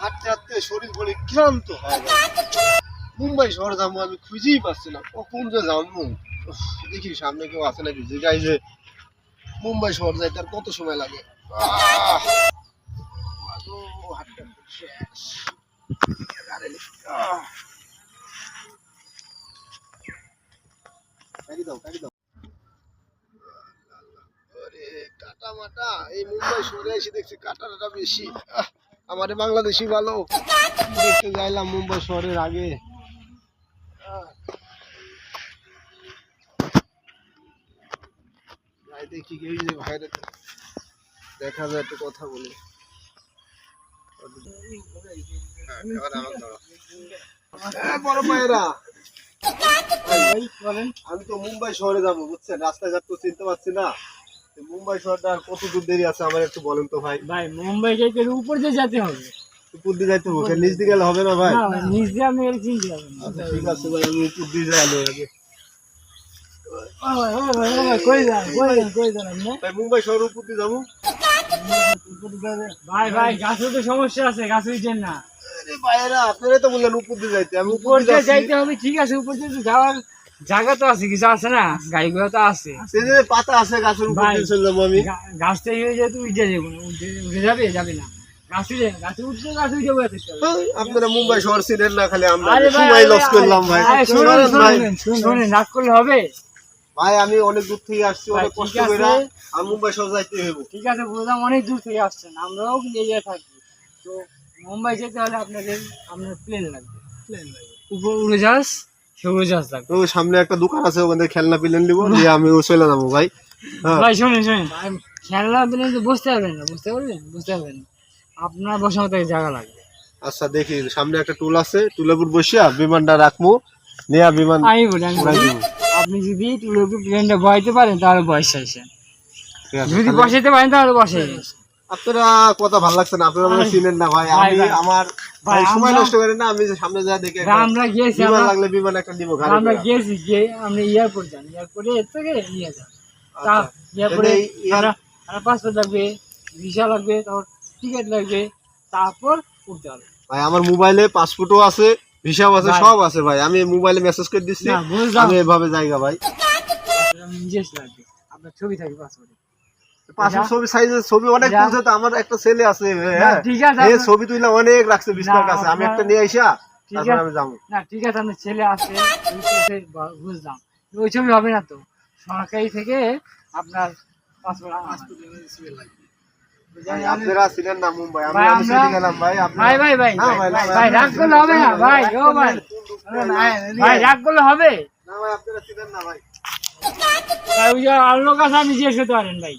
হাঁটতে হাঁটতে শরীর বলে ক্লান্ত হয়ে মুম্বাই শহরে যাব আমি খুঁজেই পাচ্ছি না কখন যে যাব দেখি সামনে কেউ আছে নাকি যে গাই যে মুম্বাই শহর যাইতে আর কত সময় লাগে! কাটি মাটা এই মুম্বাই শহরে এসে দেখছি কাটা টাটা বেশি আমাদের বাংলাদেশি ভালো। দেখতে যাইলাম মুম্বাই শহরের আগে। দেখি এই যে বাইরে দেখা যায় একটু কথা বলি। হ্যাঁ, ভাইয়েরা। আমি তো মুম্বাই শহরে যাব বুঝছেন? রাস্তাঘাট তো চিনতে পারছি না। মুম্বাই শহরটা আর কত দূর দেরি আছে আমার একটু বলেন তো ভাই? ভাই মুম্বাই থেকে উপর দিয়ে যেতে হবে। উপর দিয়ে যাইতে হবে নিচ গেলে হবে না ভাই? নিচ দিয়ে আমি এর চিনতে হবে আচ্ছা ঠিক আছে ভাই আমি উপর দিয়ে যাই আগে। মুম্বাই শহর উপর দিয়ে যাব। ভাই ভাই গাছের তো সমস্যা আছে গাছ উঠছেন না। আরে ভাইয়েরা তো বললেন উপর দিয়ে যাইতে আমি উপর দিয়ে যাইতে হবে ঠিক আছে উপর দিয়ে যাওয়ার জায়গা তো আছে কিছু আছে না? গাড়িগুলো তো আছে। পাতা আছে গাছের উপর ভাই। দিয়ে চলে যাব আমি। গা- গাছ থেকে হয়ে যেতে উঠে যাব উঠে যাবে যাবে না। আপনারা মুম্বাই শহর ছিলেন না খালি আমরা সময় লস করলাম ভাই। আরে শুনুন, শোনেন ভাই। শুনুন, শুনুন, রাগ করলে হবে? ভাই আমি অনেক দূর থেকে আসছি অনেক কষ্ট করে। আর মুম্বাই শহর যাইতে হইব। ঠিক আছে বুঝলাম অনেক দূর থেকে আসছেন। আমরাও থাকি। তো মুম্বাই যেতে হলে আপনাদের আপনার প্লেন লাগবে। প্লেন লাগবে। উপর উড়োজাহাজ সামনে একটা দোকান আছে ওখানে খেলনা পিলেন নিবো দিয়ে আমি ও চলে যাব ভাই। হ্যাঁ। ভাই শোনেন শোনেন। খেলনা তো বসতে পারবেন না বুঝতে পারবেন? বুঝতে পারবেন আপনার বসার মতো জায়গা লাগবে। আচ্ছা দেখি সামনে একটা টুল আছে টুলের উপর বসিয়া বিমানটা রাখব নিয়া বিমান আমি বলি আপনি যদি টুলের উপর প্লেনটা বসাইতে পারেন তাহলে বয়স আসেন যদি বসাইতে পারেন তাহলে বসে আপনারা কথা ভালো লাগছে না আপনারা মনে চিনেন না ভাই। ভাই, আমি আমার ভাই, ভাই সময় নষ্ট করেন না আমি সামনে যা দেখে আমরা গিয়েছি বিমান লাগলে বিমান একটা নিবো গাড়ি আমরা গিয়েছি গিয়ে আমরা এয়ারপোর্ট যান এয়ারপোর্টে এর থেকে নিয়ে যান। তা আচ্ছা। এয়ারপোর্টে আমরা আমরা পাসপোর্ট লাগবে ভিসা লাগবে তারপর টিকিট লাগবে তারপর উঠতে হবে। ভাই আমার মোবাইলে পাসপোর্টও আছে ভিসাও আছে সব আছে ভাই। আমি মোবাইলে মেসেজ করে দিচ্ছি। আমি এভাবে জায়গা ভাই। লাগবে আপনার ছবি থাকবে পাসপোর্টে ছবি সাইজের ছবি অনেক। তুলছে তো আমার একটা ছেলে আছে হ্যাঁ। ছবি তুইলা অনেক রাখছে বিস্তার কাছে। আমি একটা নিয়ে আইসা ঠিক তারপর আছে। আমি যাব। না ঠিক আছে আপনার ছেলে আছে ওই ছবি বা- বুঝলাম। ওই ছবি হবে না তো? সরকারি থেকে আপনার পাসপোর্ট আপনারা ছিলেন না মুম্বাই আমি ভাই, আমি চলে গেলাম ভাই ভাই ভাই ভাই রাগ করলে হবে না ভাই ও ভাই। ভাই রাগ করলে হবে? না ভাই আপনারা ছিলেন না ভাই। ভাই ওই যে আর লোক আছে আপনি জিজ্ঞেস করতে পারেন ভাই।